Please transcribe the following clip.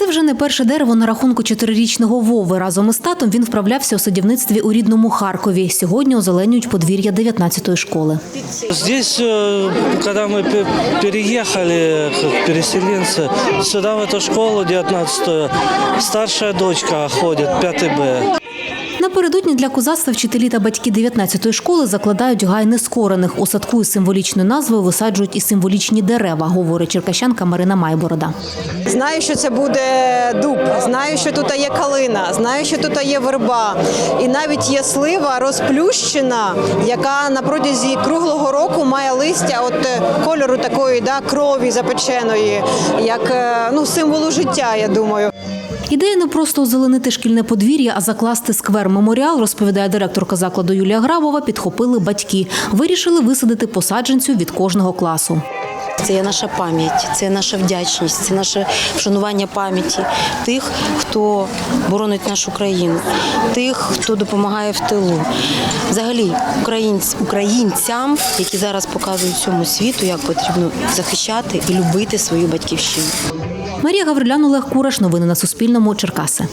це вже не перше дерево на рахунку чотирирічного Вови. Разом із татом він вправлявся у садівництві у рідному Харкові. Сьогодні озеленюють подвір'я 19-ї школи. Здесь, э, когда мы пе- переехали, как переселенцы, сюда, в эту школу 19 старшая дочка ходит, 5 Б. Напередодні для козацтва вчителі та батьки 19-ї школи закладають гай нескорених. У садку із символічною назвою висаджують і символічні дерева, говорить черкащанка Марина Майборода. Знаю, що це буде дуб, знаю, що тут є калина, знаю, що тут є верба. І навіть є слива розплющена, яка на протязі круглого року має листя от е, кольору такої да, крові запеченої, як е, ну, символу життя, я думаю. Ідея не просто озеленити шкільне подвір'я, а закласти сквер меморіал, розповідає директорка закладу Юлія Грабова. Підхопили батьки. Вирішили висадити посадженцю від кожного класу. Це є наша пам'ять, це наша вдячність, це наше вшанування пам'яті тих, хто боронить нашу країну, тих, хто допомагає в тилу. Взагалі, українць, українцям, які зараз показують всьому світу, як потрібно захищати і любити свою батьківщину. Марія Гаврилян, Олег Кураш. Новини на Суспільному. Черкаси.